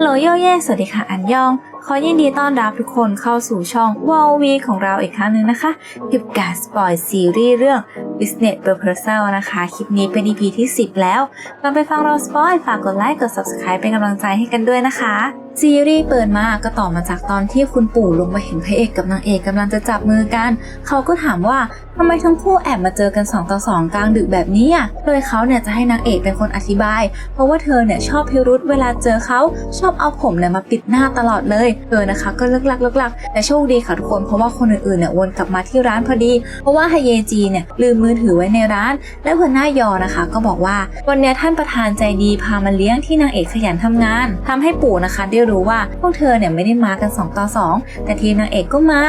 โหลโยเย่สวัสดีค่ะ อันยอง ขอยินดีต้อนรับทุกคนเข้าสู่ช่องวอลวีของเราอีกครั้งหนึ่งนะคะกับการสปอยซีรีส์เรื่อง Business Proposal นะคะ คลิปนี้เป็น EP ที่ 10 แล้วก่อนไปฟังเราสปอย ฝากกดไลค์ กด Subscribe เป็นกำลังใจให้กันด้วยนะคะ ซีรีส์เปิดมาก็ต่อมาจากตอนที่คุณปู่ลงมาเห็นพระเอกกับนางเอกกำลังจะจับมือกัน เขาก็ถามว่าทำไมทั้งคู่แอบมาเจอกัน 2 ต่อ 2 กลางดึกแบบนี้อะโดยเขาเนี่ยจะให้นางเอกเป็นคนอธิบาย เพราะว่าเธอเนี่ยชอบพิรุษเวลาเจอเขาชอบเอาผมเนี่ยมาปิดหน้าตลอดเลยเธอนะคะ ก็เลิกลักเลิกลักแต่โชคดีค่ะทุกคนเพราะว่าคนอื่นๆเนี่ยวนกลับมาที่ร้านพอดี เพราะว่าฮเยจีเนี่ยลืมมือถือไว้ในร้าน และหัวหน้ายอนะคะ ก็บอกว่าวันเนี้ยท่านประธานใจดีพามาเลี้ยงที่นางเอกขยันทำงานทำให้ปู่นะคะได้รู้ว่าพวกเธอเนี่ยไม่ได้มากัน 2 ต่อ 2 แต่ทีนางเอกก็มา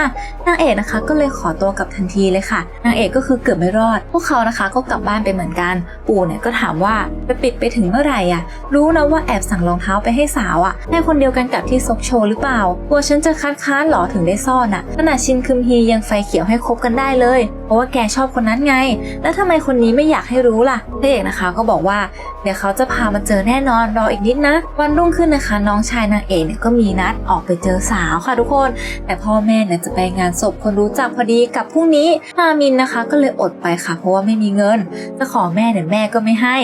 นางเอกนะคะก็เลยขอตัวกลับทันทีเลยค่ะ นางเอกก็คือเกือบไม่รอด พวกเขานะคะก็กลับบ้านไปเหมือนกัน ปู่เนี่ยก็ถามว่าไปปิดไปถึงเมื่อไหร่อะ รู้นะว่าแอบสั่งรองเท้าไปให้สาวอะให้คนเดียวกันกับที่ซกโชหรือเปล่ากลัวฉันจะคัดค้านหรอถึงได้ซ่อนอะขนาดชินคึมฮียังไฟเขียวให้คบกันได้เลย เพราะว่าแกชอบคนนั้นไง แล้วทำไมคนนี้ไม่อยากให้รู้ล่ะพระเอกนะคะก็บอกว่าเดี๋ยวเขาจะพามาเจอแน่นอนรออีกนิดนะ วันรุ่งขึ้นนะคะ น้องชายนางเอกเนี่ยก็มีนัดออกไปเจอสาวค่ะทุกคน แต่พ่อแม่เนี่ยจะไปงานศพคนรู้จักพอดีกับพรุ่งนี้ฮามินนะคะ ก็เลยอดไปค่ะ เพราะว่าไม่มีเงินจะขอแม่เนี่ยแม่ก็ไม่ให้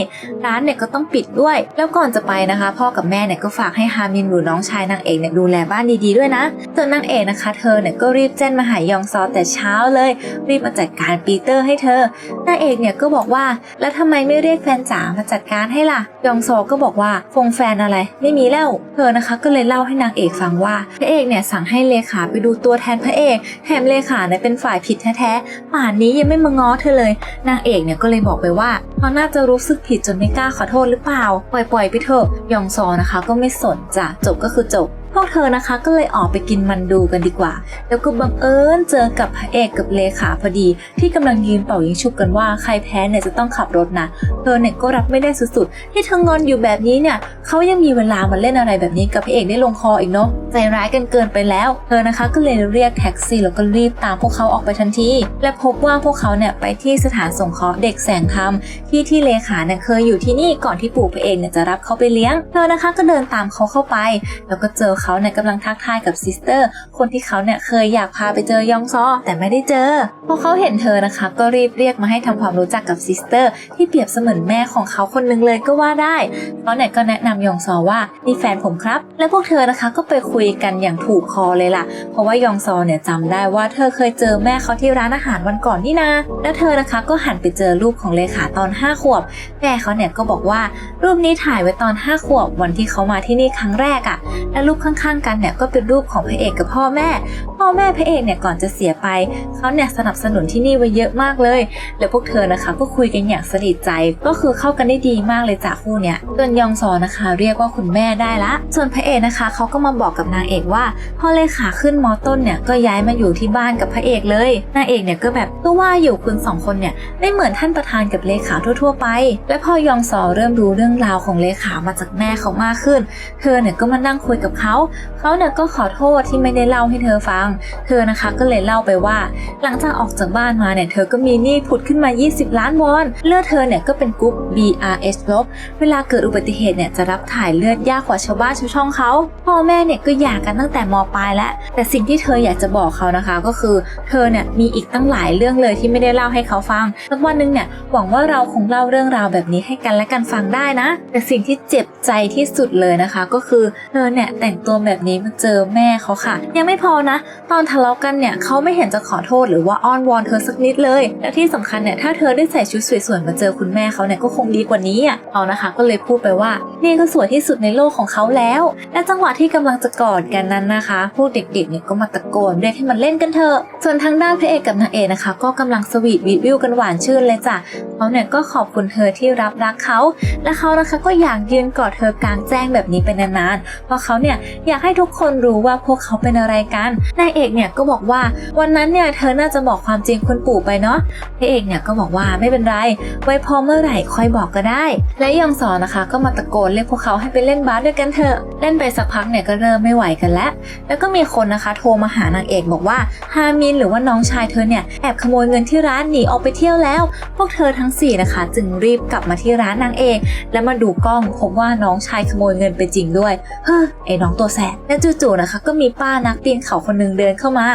ร้านเนี่ยก็ต้องปิดด้วย แล้วก่อนจะไปนะคะ พ่อกับแม่เนี่ยก็ฝากให้ฮามินหรือน้องชายนางเอกเนี่ยดูแลบ้านดีๆด้วยนะส่วนนางเอกนะคะ เธอเนี่ยก็รีบแจ้นมาหายองซอแต่เช้าเลย รีบมาจัดการปีเตอร์ให้เธอนางเอกเนี่ยก็บอกว่าแล้วทำไมไม่เรียกแฟนจ๋ามาจัดการให้ล่ะยองซอก็บอกว่าฟงแฟนอะไร ไม่มีแล้วเธอนะคะก็เลยเล่าให้นางเอกฟังว่าพระเอกเนี่ยสั่งให้เลขาไปดูตัวแทนพระเอกแถมเลขาเนี่ยเป็นฝ่ายผิดแท้ๆป่านนี้ยังไม่มาง้อเธอเลย นางเอกเนี่ยก็เลยบอกไปว่าเขาน่าจะรู้สึกผิดจนไม่กล้าขอโทษหรือเปล่า ปล่อยๆไปเถอะยองซอนะคะ ก็ไม่สนจ้ะจบก็คือจบ พวกเธอนะคะก็เลยออกไปกินมันดูกันดีกว่า แล้วก็บังเอิญเจอกับพระเอกกับเลขาพอดี ที่กำลังยืนเป่ายิงฉุบกันว่าใครแพ้เนี่ยจะต้องขับรถนะ เธอเนี่ยก็รับไม่ได้สุดๆ ที่เธองอนอยู่แบบนี้เนี่ยเขายังมีเวลามาเล่นอะไรแบบนี้กับพระเอกได้ลงคออีกเนาะใจร้ายกันเกินไปแล้ว เธอนะคะก็เลยเรียกแท็กซี่แล้วก็รีบตามพวกเขาออกไปทันที และพบว่าพวกเขาเนี่ยไปที่สถานสงเคราะห์เด็กแสงธรรมที่ที่เลขาเนี่ยเคยอยู่ที่นี่ก่อนที่ปู่พระเอกเนี่ยจะรับเขาไปเลี้ยง เธอนะคะก็เดินตามเขาเข้าไป แล้วก็เจอเขาเนี่ยกำลังทักทายกับซิสเตอร์คนที่เขาเนี่ยเคยอยากพาไปเจอยองซอแต่ไม่ได้เจอพอเขาเห็นเธอนะคะ ก็รีบเรียกมาให้ทำความรู้จักกับซิสเตอร์ที่เปรียบเสมือนแม่ของเขาคนหนึงเลยก็ว่าได้เขาเนี่ยก็แนะนำยองซอว่านี่แฟนผมครับ และพวกเธอนะคะก็ไปคุยกันอย่างถูกคอเลยล่ะ เพราะว่ายองซอเนี่ยจำได้ว่าเธอเคยเจอแม่เขาที่ร้านอาหารวันก่อนนี่นาและเธอนะคะก็หันไปเจอรูปของเลขาตอน 5 ขวบ แม่เขาเนี่ยก็บอกว่ารูปนี้ถ่ายไว้ตอน 5 ขวบวันที่เขามาที่นี่ครั้งแรกอะ่ะและรูปข้ข้างๆกันเนี่ยก็เป็นรูปของพระเอกกับพ่อแม่ อแม่พระเอกเนี่ยก่อนจะเสียไปเขาเนี่ยสนับสนุนที่นี่ไว้เยอะมากเลย และพวกเธอนะคะ ก็คุยกันอย่างสนิทใจ ก็คือเข้ากันได้ดีมากเลยจากคู่เนี่ยจนยองซอนะคะ เรียกว่าคุณแม่ได้ละ ส่วนพระเอกนะคะเขาก็มาบอกกับนางเอกว่าพอเลขาขึ้นมอต้นเนี่ยก็ย้ายมาอยู่ที่บ้านกับพระเอกเลยนางเอกเนี่ยก็แบบก็ว่าอยู่คุณสองคนเนี่ยไม่เหมือนท่านประธานกับเลขาทั่ว ๆ ไป และพอยองซอเริ่มรู้เรื่องราวของเลขามาจากแม่เขามากขึ้น เธอเนี่ยก็มานั่งคุยกับเขาเขาเนี่ยก็ขอโทษที่ไม่ได้เล่าให้เธอฟังเธอนะคะก็เลยเล่าไปว่า หลังจากออกจากบ้านมาเนี่ยเธอก็มีหนี้ผุดขึ้นมา 20 ล้านวอนเลือดเธอเนี่ยก็เป็นกรุ๊ป BRH ลบเวลาเกิดอุบัติเหตุเนี่ยจะรับถ่ายเลือดยากกว่าชาวบ้านชาวช่องเขาพ่อแม่เนี่ยก็หย่ากันตั้งแต่มปลายแล้วแต่สิ่งที่เธออยากจะบอกเขานะคะ ก็คือเธอเนี่ยมีอีกตั้งหลายเรื่องเลยที่ไม่ได้เล่าให้เขาฟังสักวันหนึงเนี่ยหวังว่าเราคงเล่าเรื่องราวแบบนี้ให้กันและกันฟังได้นะ แต่สิ่งที่เจ็บใจที่สุดเลยนะคะ ก็คือเธอเนี่ยแต่งตัวแบบนี้มาเจอแม่เขาค่ะ ยังไม่พอนะตอนทะเลาะกันเนี่ยเขาไม่เห็นจะขอโทษหรือว่าอ้อนวอนเธอสักนิดเลย และที่สำคัญเนี่ยถ้าเธอได้ใส่ชุดสวยๆมาเจอคุณแม่เขาเนี่ยก็คงดีกว่านี้อะเขานะคะ ก็เลยพูดไปว่านี่ก็สวยที่สุดในโลกของเขาแล้ว และจังหวะที่กำลังจะกอดกันนั้นนะคะพวกเด็กๆเนี่ยก็มาตะโกนเรียกให้มันเล่นกันเถอะส่วนทางด้านพระเอกกับนางเอกนะคะ ก็กำลังสวีทวิววิวกันหวานชื่นเลยจ้ะเขาเนี่ยก็ขอบคุณเธอที่รับรักเขาและเขานะคะก็อยากยืนกอดเธอกลางแจ้งแบบนี้เป็นนานๆเพราะเขาเนี่ยอยากให้ทุกคนรู้ว่าพวกเขาเป็นอะไรกันนายเอกเนี่ยก็บอกว่าวันนั้นเนี่ยเธอน่าจะบอกความจริงคุณปู่ไปเนาะพระเอกเนี่ยก็บอกว่าไม่เป็นไร ไว้พอเมื่อไหร่ค่อยบอกก็ได้ และยองซอนะคะ ก็มาตะโกนเรียกพวกเขาให้ไปเล่นบาสด้วยกันเถอะเล่นไปสักพักเนี่ยก็เริ่มไม่ไหวกันแล้ว แล้วก็มีคนนะคะ โทรมาหานางเอกบอกว่าฮามินหรือว่าน้องชายเธอเนี่ยแอบขโมยเงินที่ร้านหนีออกไปเที่ยวแล้ว พวกเธอทั้งสี่นะคะ จึงรีบกลับมาที่ร้านนางเอกแล้วมาดูกล้องพบว่าน้องชายขโมยเงินไปจริงด้วยเฮ้อไอ้น้องตัวแสบและจู่ๆนะคะ ก็มีป้านักปีนเขาคนหนึ่งเดินเข้ามา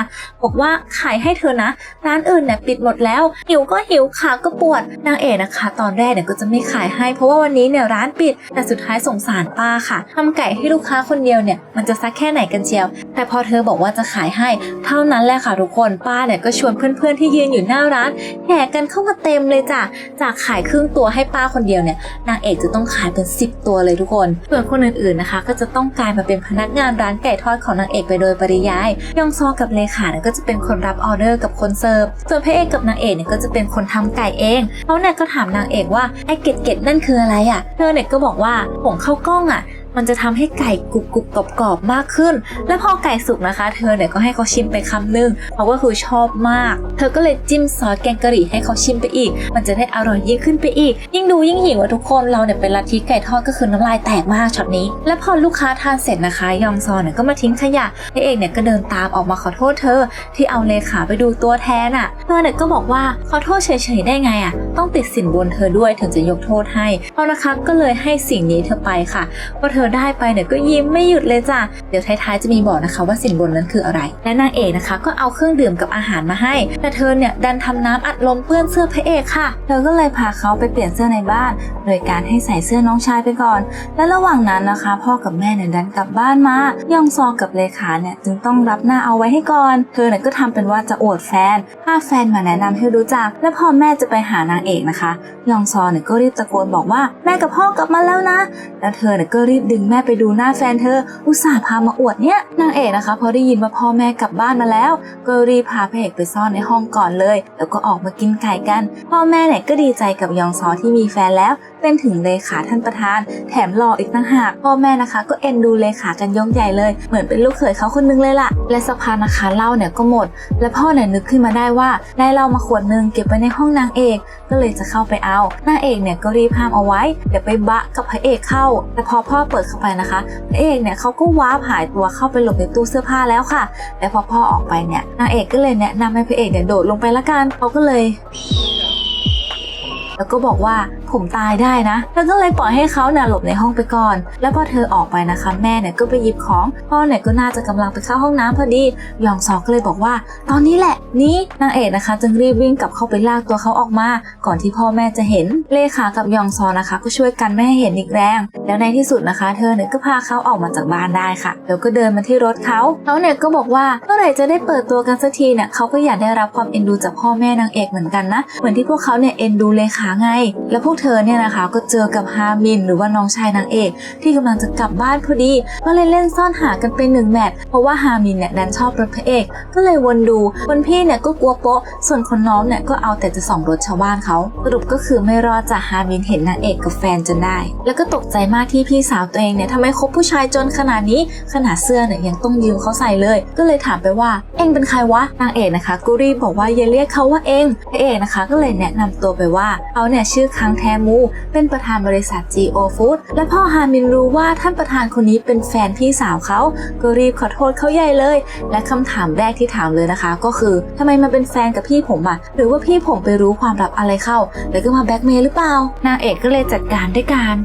บอกว่าขายให้เธอนะ ร้านอื่นเนี่ยปิดหมดแล้วหิวก็หิวขาก็ปวดนางเอกนะคะ ตอนแรกเนี่ยก็จะไม่ขายให้ เพราะว่าวันนี้เนี่ยร้านปิดแต่สุดท้ายสงสารป้าค่ะทำไก่ให้ลูกค้าคนเดียวเนี่ยมันจะซักแค่ไหนกันเชียว แต่พอเธอบอกว่าจะขายให้ เท่านั้นแหละค่ะทุกคนป้าเนี่ยก็ชวนเพื่อนๆที่ยืนอยู่หน้าร้านแห่กันเข้ามาเต็มเลยจ้ะจากขายครึ่งตัวให้ป้าคนเดียวเนี่ยนางเอกจะต้องขายเป็น 10 ตัวเลยทุกคนส่วนคนอื่นๆนะคะ ก็จะต้องกลายมาเป็นพนักงานร้านไก่ทอดของนางเอกไปโดยปริยายยองซอกับเลขาเนี่ยก็จะเป็นคนรับออเดอร์กับคนเสิร์ฟส่วนพระเอกกับนางเอกเนี่ยก็จะเป็นคนทำไก่เองเขาเนี่ยก็ถามนางเอกว่าไอ้เกล็ดเกตนั่นคืออะไรอะเธอเนี่ยก็บอกว่าผงข้าวกล้องอะ มันจะทำให้ไก่กรุบกรุบกรอบกรอบมากขึ้น และพอไก่สุกนะคะ เธอเนี่ยก็ให้เขาชิมไปคำนึงเขาก็คือชอบมาก เธอก็เลยจิ้มซอสแกงกะหรี่ให้เขาชิมไปอีก มันจะได้อร่อยยิ่งขึ้นไปอีก ยิ่งดูยิ่งหิวอะทุกคนเราเนี่ยเป็นลัทธิไก่ทอดก็คือน้ำลายแตกมากช็อตนี้ และพอลูกค้าทานเสร็จนะคะ ยองซอเนี่ยก็มาทิ้งขยะพระเอกเนี่ยก็เดินตามออกมาขอโทษเธอ ที่เอาเลขาไปดูตัวแทนอะ่ะเธอเนี่ยก็บอกว่าขอโทษเฉยๆได้ไงอะ่ะต้องติดสินบนเธอด้วยถึงจะยกโทษให้เอานะคะก็เลยให้สิ่งนี้เธอไปค่ะพอเธออได้ไปเนี่ยก็ยิ้มไม่หยุดเลยจ้ะเดี๋ยวท้ายๆจะมีบอกนะคะว่าสินบนนั้นคืออะไร และนางเอกนะคะ ก็เอาเครื่องดื่มกับอาหารมาให้ แต่เธอเนี่ยดันทำน้ำอัดลมเปื้อนเสื้อพระเอกค่ะ เธอก็เลยพาเขาไปเปลี่ยนเสื้อในบ้าน โดยการให้ใส่เสื้อน้องชายไปก่อน และระหว่างนั้นนะคะ พ่อกับแม่เนี่ยดันกลับบ้านมายองซอกับเลขาเนี่ยจึงต้องรับหน้าเอาไว้ให้ก่อน เธอเนี่ยก็ทำเป็นว่าจะอวดแฟนพาแฟนมาแนะนำให้รู้จัก และพอแม่จะไปหานางเอกนะคะยองซอเนี่ยก็รีบตะโกนบอกว่าแม่กับพ่อกลับมาแล้วนะ แล้วเธอเนี่ยก็รีบดึงแม่ไปดูหน้าแฟนเธอ อุตส่าห์พามาอวดเนี่ยนางเอกนะคะ พอได้ยินว่าพ่อแม่กลับบ้านมาแล้ว ก็รีบพาพระเอกไปซ่อนในห้องก่อนเลย แล้วก็ออกมากินไก่กัน พ่อแม่เนี่ยก็ดีใจกับยองซอที่มีแฟนแล้ว เป็นถึงเลขาท่านประธาน แถมหล่ออีกต่างหาก พ่อแม่นะคะ ก็เอ็นดูเลขากันยกใหญ่เลย เหมือนเป็นลูกเขยเขาคนนึงเลยล่ะ และสักพักนะคะเหล้าเนี่ยก็หมด และพ่อเนี่ยนึกขึ้นมาได้ว่าได้เหล้ามาขวดนึงเก็บไว้ในห้องนางเอก ก็เลยจะเข้าไปเอา นางเอกเนี่ยก็รีบห้ามเอาไว้ เดี๋ยวไปบะกับพระเอกเข้า แต่พอพ่อเปิดเข้าไปนะคะ พระเอกเนี่ยเขาก็ว้าหายตัวเข้าไปหลบในตู้เสื้อผ้าแล้วค่ะ แต่พอพ่อออกไปเนี่ยนางเอกก็เลยแนะนำให้พระเอกเนี่ยโดดลงไปละกันเขาก็เลยแล้วก็บอกว่า ผมตายได้นะเธอก็เลยปล่อยให้เขาเนี่ยหลบในห้องไปก่อน แล้วพอเธอออกไปนะคะแม่เนี่ยก็ไปหยิบของพ่อเนี่ยก็น่าจะกำลังไปเข้าห้องน้ำพอดียองซอก็เลยบอกว่า ตอนนี้แหละนี้นางเอกนะคะ จึงรีบวิ่งกลับเข้าไปลากตัวเขาออกมา ก่อนที่พ่อแม่จะเห็นเลขากับยองซอนะคะ ก็ช่วยกันไม่ให้เห็นอีกแรง แล้วในที่สุดนะคะ เธอเนี่ยก็พาเขาออกมาจากบ้านได้ค่ะแล้วก็เดินมาที่รถเขาเขาเนี่ยก็บอกว่าเมื่อไหร่จะได้เปิดตัวกันสักทีเนี่ยเขาก็อยากได้รับความเอ็นดูจากพ่อแม่นางเอกเหมือนกันนะเหมือนที่พวกเขาเนี่ยเอ็นดูเลขาไง แล้วพวกเธอเนี่ยนะคะ ก็เจอกับฮามิน หรือว่าน้องชายนางเอก ที่กำลังจะกลับบ้านพอดี ก็เลยเล่นซ่อนหากันเป็นหนึ่งแมตช์เพราะว่าฮามินเนี่ยดันชอบรถพระเอก ก็เลยวนดูคนพี่เนี่ยก็กลัวโป๊ะ ส่วนคนน้องเนี่ยก็เอาแต่จะส่องรถชาวบ้านเขาสรุปก็คือไม่รอดจากฮามินเห็นนางเอกกับแฟนจนได้ แล้วก็ตกใจมากที่พี่สาวตัวเองเนี่ยทำไมคบผู้ชายจนขนาดนี้ขนาดเสื้อเนี่ยยังต้องยืมเขาใส่เลย ก็เลยถามไปว่าเองเป็นใครวะนางเอกนะคะก็รีบบอกว่าอย่าเรียกเขาว่าเองพระเอกนะคะ ก็เลยแนะนำตัวไปว่าเขาเนี่ยชื่อคังแทมู เป็นประธานบริษัท GO Food และพ่อฮามินรู้ว่าท่านประธานคนนี้เป็นแฟนพี่สาวเขา ก็รีบขอโทษเขาใหญ่เลย และคำถามแรกที่ถามเลยนะคะ ก็คือทำไมมาเป็นแฟนกับพี่ผมอะหรือว่าพี่ผมไปรู้ความลับอะไรเข้า แล้วก็มาแบล็กเมย์หรือเปล่า นางเอกก็เลยจัดการด้วยการ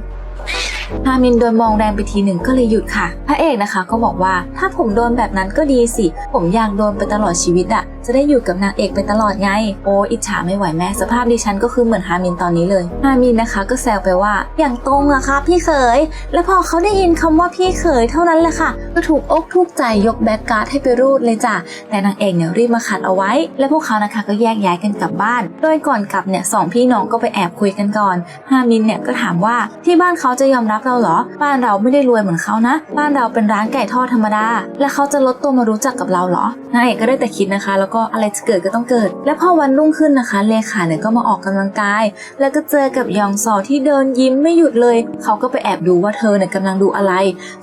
ฮามินโดนมองแรงไปทีหนึ่งก็เลยหยุดค่ะ พระเอกนะคะก็บอกว่าถ้าผมโดนแบบนั้นก็ดีสิ ผมอยากโดนไปตลอดชีวิตอะ จะได้อยู่กับนางเอกไปตลอดไง โอ้อิจฉาไม่ไหวแม่สภาพดิฉันก็คือเหมือนฮามินตอนนี้เลย ฮามินนะคะก็แซวไปว่า อย่างตรงอะครับพี่เขย แล้วพอเขาได้ยินคำว่าพี่เขยเท่านั้นแหละค่ะ ก็ถูกอกถูกใจยกแบ็กการ์ดให้ไปรูดเลยจ้ะ แต่นางเอกเนี่ยรีบมาขัดเอาไว้ และพวกเขานะคะก็แยกย้ายกันกลับบ้าน โดยก่อนกลับเนี่ยสองพี่น้องก็ไปแอบคุยกันก่อน ฮามินเนี่ยก็ถามว่าที่บ้านเขาจะยอมรับเราเหรอ บ้านเราไม่ได้รวยเหมือนเขานะ บ้านเราเป็นร้านไก่ทอดธรรมดา และเขาจะลดตัวมารู้จักกับเราเหรอนางเอกก็ได้แต่คิดนะคะแล้วก็ก็อะไรจะเกิดก็ต้องเกิด และพอวันรุ่งขึ้นนะคะ เลขาเนี่ยก็มาออกกำลังกาย แล้วก็เจอกับยองซอที่เดินยิ้มไม่หยุดเลย เขาก็ไปแอบดูว่าเธอเนี่ยกำลังดูอะไร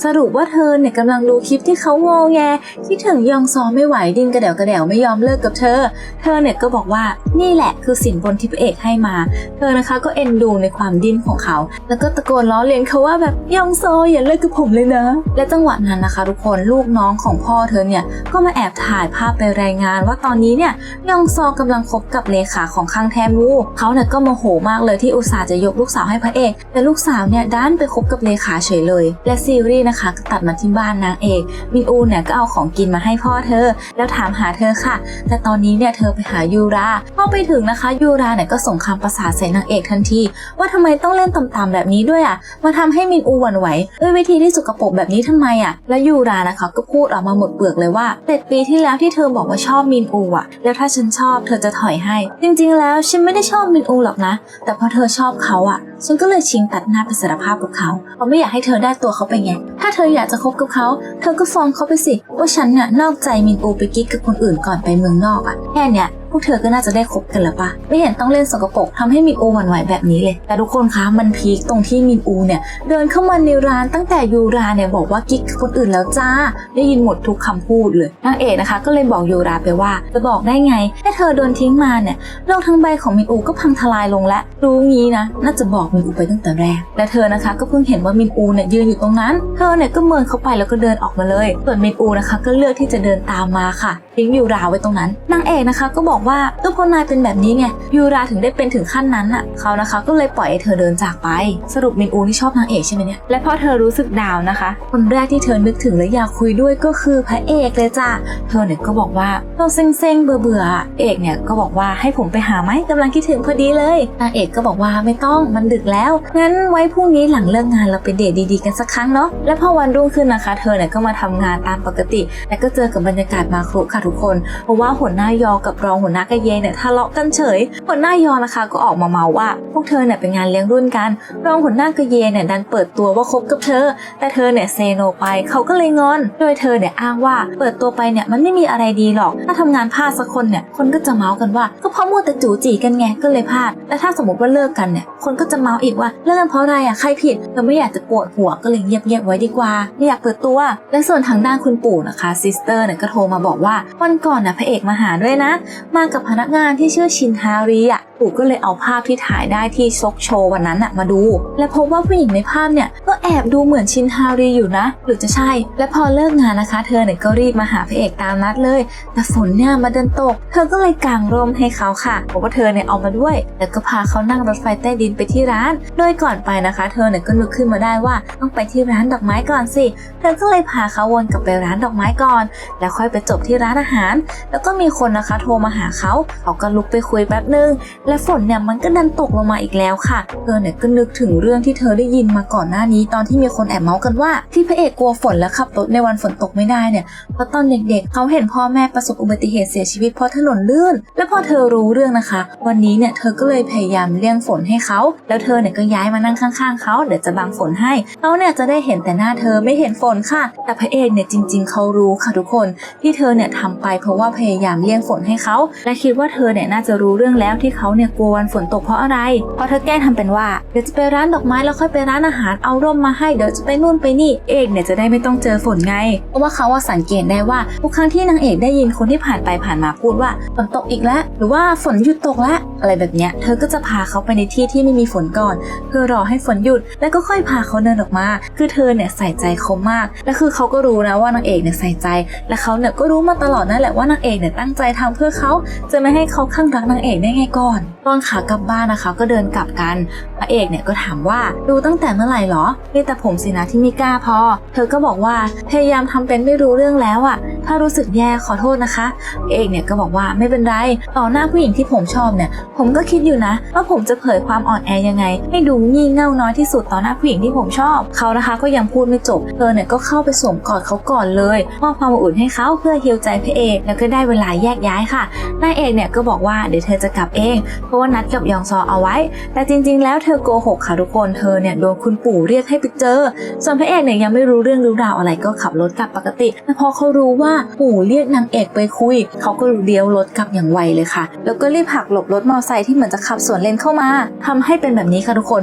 สรุปว่าเธอเนี่ยกำลังดูคลิปที่เขางอแงคิดถึงยองซอไม่ไหวดิ้นกระเดวกระเดวไม่ยอมเลิกกับเธอ เธอเนี่ยก็บอกว่านี่แหละคือสินบนที่พระเอกให้มา เธอนะคะก็เอ็นดูในความดิ้นของเขา แล้วก็ตะโกนล้อเลียนเขาว่าแบบยองซออย่าเลิกกับผมเลยนะ และจังหวะนั้นนะคะ ทุกคนลูกน้องของพ่อเธอเนี่ยก็มาแอบถ่ายภาพไปรายงานว่าตอนนี้เนี่ยยองซอกำลังคบกับเลขาของคังแทมูเขาเนี่ยก็โมโหมากเลยที่อุตส่าห์จะยกลูกสาวให้พระเอก แต่ลูกสาวเนี่ยด้านไปคบกับเลขาเฉยเลย และซีรีส์นะคะก็ตัดมาที่บ้านนางเอกมินอูเนี่ยก็เอาของกินมาให้พ่อเธอ แล้วถามหาเธอค่ะ แต่ตอนนี้เนี่ยเธอไปหายูราพอไปถึงนะคะยูราเนี่ยก็ส่งคำประสาใส่นางเอกทันที ว่าทำไมต้องเล่นต่ำๆแบบนี้ด้วยอะมาทำให้มินอูหวั่นไหวด้วยวิธีที่สกปรกแบบนี้ทำไมอะและยูรานะคะก็พูดออกมาหมดเปลือกเลยว่าเจ็ดปีที่แล้วที่เธอบอกว่าชอบมินอูอะแล้วถ้าฉันชอบเธอจะถอยให้ จริงๆ แล้วฉันไม่ได้ชอบมินอูหรอกนะ แต่พอเธอชอบเขาอะฉันก็เลยชิงตัดหน้าไปสารภาพกับเขาเพราะไม่อยากให้เธอได้ตัวเขาไปไง ถ้าเธออยากจะคบกับเขา เธอก็ฟ้องเขาไปสิ ว่าฉันน่ะนอกใจมินอูไปกิ๊กกับคนอื่นก่อนไปเมืองนอกอะแค่เนี้ย พวกเธอก็น่าจะได้คบกันแล้วปะไม่เห็นต้องเล่นสกปรกทำให้มินอูหวั่นไหวแบบนี้เลย แต่ทุกคนคะมันพีคตรงที่มินอูเนี่ยเดินเข้ามาในร้านตั้งแต่ยูราเนี่ยบอกว่ากิ๊กคนอื่นแล้วจ้า ได้ยินหมดทุกคำพูดเลยนางเอกนะคะ ก็เลยบอกยูราไปว่าจะบอกได้ไงแค่เธอโดนทิ้งมาเนี่ยโลกทั้งใบของมินอูก็พังทลายลงแล้วรู้งี้นะ น่าจะบอกมินอูไปตั้งแต่แรกและเธอนะคะ ก็เพิ่งเห็นว่ามินอูเนี่ยยืนอยู่ตรงนั้น เธอเนี่ยก็เมินเข้าไปแล้วก็เดินออกมาเลยส่วนมินอูนะคะ ก็เลือกที่จะเดินตามมาค่ะทิ้งยูราไว้ตรงนั้นนางเอกนะคะก็บอกว่าก็เพราะนายเป็นแบบนี้ไงยูราถึงได้เป็นถึงขั้นนั้นอะเขานะคะก็เลยปล่อยให้เธอเดินจากไป สรุปมินอูที่ชอบนางเอกใช่ไหมเนี่ยและพอเธอรู้สึกดาวนะคะ คนแรกที่เธอนึกถึงและอยากคุยด้วยก็คือพระเอกเลยจ้ะเธอเนี่ยก็บอกว่าเราเซ็งๆเบื่อๆอเอกเนี่ยก็บอกว่าให้ผมไปหาไหมกำลังคิดถึงพอดีเลยนางเอกก็บอกว่าไม่ต้องมันดึกแล้ว งั้นไว้พรุ่งนี้หลังเลิกงานเราไปเดทดีๆกันสักครั้งเนาะและพอวันรุ่งขึ้นนะคะ เธอเนี่ยก็มาทำงานตามปกติและก็เจอกับบรรยากาศมาครุค่ะทุกคน เพราะว่าหัวหน้ายอกับรองหัวหน้ากะเยเนี่ยทะเลาะกันเฉย หัวหน้ายอนะคะก็ออกมาเมาว่า พวกเธอเนี่ยเป็นงานเลี้ยงรุ่นกัน รองหัวหน้ากะเยเนี่ยดันเปิดตัวว่าคบกับเธอ แต่เธอเนี่ยเซโนไปเขาก็เลยงอน โดยเธอเนี่ยอ้างว่าเปิดตัวไปเนี่ยมันไม่มีอะไรดีหรอก ถ้าทำงานพลาดสักคนเนี่ยคนก็จะเมาส์กันว่า ก็เพราะมัวแต่จู๋จีกันไงก็เลยพลาด แต่ถ้าสมมติว่าเลิกกันเนี่ยคนก็จะเมาส์อีกว่าเลิกกันเพราะอะไรอะใครผิดเธอไม่อยากจะปวดหัวก็เลยเงียบๆไว้ดีกว่าไม่อยากเปิดตัว และส่วนทางด้านคุณปู่นะคะซิสเตอร์เนี่ยก็โทรมาบอกว่าวันก่อนนะพระเอกมาหาด้วยนะ มากับพนักงานที่ชื่อชินฮารีอะ ปู่ก็เลยเอาภาพที่ถ่ายได้ที่ซกโชว์วันนั้นอะมาดู และพบว่าผู้หญิงในภาพเนี่ยก็แอบดูเหมือนชินฮารีอยู่นะ หรือจะใช่ และพอเลิกงานนะคะ เธอเนี่ยก็รีบมาหาพระเอกตามนัดเลย แต่ฝนเนี่ยมาเดินตก เธอก็เลยกางร่มให้เขาค่ะบอกว่าเธอเนี่ยเอามาด้วย แล้วก็พาเขานั่งรถไฟใต้ดินไปที่ร้าน โดยก่อนไปนะคะ เธอเนี่ยก็นึกขึ้นมาได้ว่าต้องไปที่ร้านดอกไม้ก่อนสิ เธอก็เลยพาเขาวนกลับไปร้านดอกไม้ก่อน แล้วค่อยไปจบที่ร้านอาหาร แล้วก็มีคนนะคะ โทรมาหาเขาเขาก็ลุกไปคุยแป๊บนึงและฝนเนี่ยมันก็ดันตกลงมาอีกแล้วค่ะ เธอเนี่ยก็นึกถึงเรื่องที่เธอได้ยินมาก่อนหน้านี้ ตอนที่มีคนแอบเมาส์กันว่าที่พระเอกกลัวฝนและขับรถในวันฝนตกไม่ได้เนี่ยเพราะตอนเด็กๆ เขาเห็นพ่อแม่ประสบอุบัติเหตุเสียชีวิตเพราะถนนลื่น และพอเธอรู้เรื่องนะคะ วันนี้เนี่ยเธอก็เลยพยายามเลี่ยงฝนให้เขา แล้วเธอเนี่ยก็ย้ายมานั่งข้างๆเขาเดี๋ยวจะบังฝนให้เขาเนี่ยจะได้เห็นแต่หน้าเธอไม่เห็นฝนค่ะ แต่พระเอกเนี่ยจริง ๆเขารู้ค่ะทุกคนที่เธอเนี่ยทำไปเพราะว่าพยายามเลี่ยงฝนให้เขาและคิดว่าเธอเนี่ยน่าจะรู้เรื่องแล้วที่เขาเนี่ยกลัววันฝนตกเพราะอะไร เพราะเธอแกล้งทำเป็นว่าเดี๋ยวจะไปร้านดอกไม้แล้วค่อยไปร้านอาหารเอาร่มมาให้เดี๋ยวจะไปนู่นไปนี่ เอกเนี่ยจะได้ไม่ต้องเจอฝนไง เพราะว่าเขาว่าสังเกตได้ว่าทุกครั้งที่นางเอกได้ยินคนที่ผ่านไปผ่านมาพูดว่าฝนตกอีกแล้ว หรือว่าฝนหยุดตกแล้วอะไรแบบเนี้ยเธอก็จะพาเขาไปในที่ที่ไม่มีฝนก่อน เพื่อรอให้ฝนหยุด แล้วก็ค่อยพาเขาเดินออกมา คือเธอเนี่ยใส่ใจเขามาก และคือเขาก็รู้นะว่านางเอกเนี่ยใส่ใจ และเขาเนี่ยก็รู้มาตลอดนั่นแหละว่านางเอกเนี่ยตั้งใจทำเพื่อเขาจะไม่ให้เขาข้างรักนางเอกได้ไงก่อนตอนขากลับบ้านนะคะ ก็เดินกลับกัน พระเอกเนี่ยก็ถามว่าดูตั้งแต่เมื่อไหร่หรอมีแต่ผมสินะที่ไม่กล้าพอ เธอก็บอกว่าพยายามทำเป็นไม่รู้เรื่องแล้วอะถ้ารู้สึกแย่ขอโทษนะคะพระเอกเนี่ยก็บอกว่าไม่เป็นไร ต่อหน้าผู้หญิงที่ผมชอบเนี่ย ผมก็คิดอยู่นะ ว่าผมจะเผยความอ่อนแอยังไง ให้ดูงี่เง่าน้อยที่สุดต่อหน้าผู้หญิงที่ผมชอบ เขานะคะก็ยังพูดไม่จบ เธอเนี่ยก็เข้าไปสวมกอดเขาก่อนเลยมอบความอบอุ่นให้เขาเพื่อเฮิวใจพระเอก แล้วก็ได้เวลาแยกย้ายค่ะนายเอกเนี่ยก็บอกว่าเดี๋ยวเธอจะกลับเองเพราะว่านัดกับยองซอเอาไว้ แต่จริง ๆ แล้วเธอโกหกค่ะทุกคนเธอเนี่ยโดนคุณปู่เรียกให้ไปเจอ ส่วนพระเอกเนี่ยยังไม่รู้เรื่องรู้ราวอะไรก็ขับรถกลับปกติแต่พอเขารู้ว่าปู่เรียกนางเอกไปคุย เขาก็เลี้ยวรถกลับอย่างไวเลยค่ะ แล้วก็รีบหักหลบรถมอเตอร์ไซค์ที่เหมือนจะขับสวนเลนเข้ามาทำให้เป็นแบบนี้ค่ะทุกคน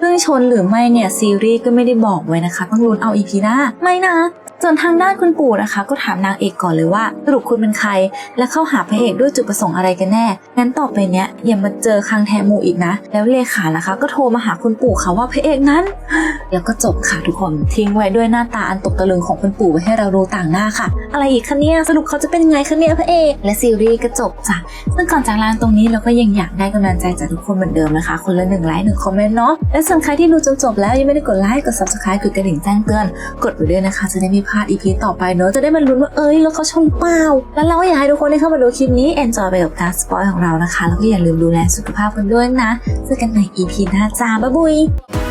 เรื่งชนหรือไม่เนี่ยซีรีส์ก็ไม่ได้บอกไว้นะคะ ต้องลุ้นเอาอีพีหน้า ไม่นะ ส่วนทางด้านคุณปู่นะคะ ก็ถามนางเอกก่อนเลยว่าสรุปคุณเป็นใคร และเข้าหาพระเอกด้วยจุดประสงค์อะไรกันแน่ งั้นต่อไปเนี้ยอย่ามาเจอคางแทมูอีกนะ แล้วเลขานะคะ ก็โทรมาหาคุณปู่ค่ะว่าพระเอกนั้น แล้วก็จบค่ะทุกคนทิ้งไว้ด้วยหน้าตาอันตกตะลึงของคุณปู่ไว้ให้เราดูต่างหน้าค่ะ อะไรอีกคะเนี่ยสรุปเขาจะเป็นไงคะเนี่ยพระเอกและซีรีส์ก็จบจ้ะซึ่งก่อนจากลาตรงนี้เราก็ยังอยากได้กำลังใจจากทุกคนเหมือนเดิมนะคะ คนละหนึ่งไลค์หนึ่งคอมเมนต์เนาะและส่วนใครที่ดูจนจบแล้วยังไม่ได้กดไลค์กด subscribe กดกระดิ่งแจ้งเตือนกดไปด้วยนะคะจะได้ไม่พลาด EP ต่อไปเนอะจะได้มาลุ้นว่าเอ้ยแล้วเขาชนเปล่าแล้วเราก็อยากให้ทุกคนได้เข้ามาดูคลิปนี้เอนจอยไปกับการสปอยของเรานะคะ แล้วก็อย่าลืมดูแลสุขภาพกันด้วยนะเจอกันใหม่ EP หน้าจ้าบ๊ายบาย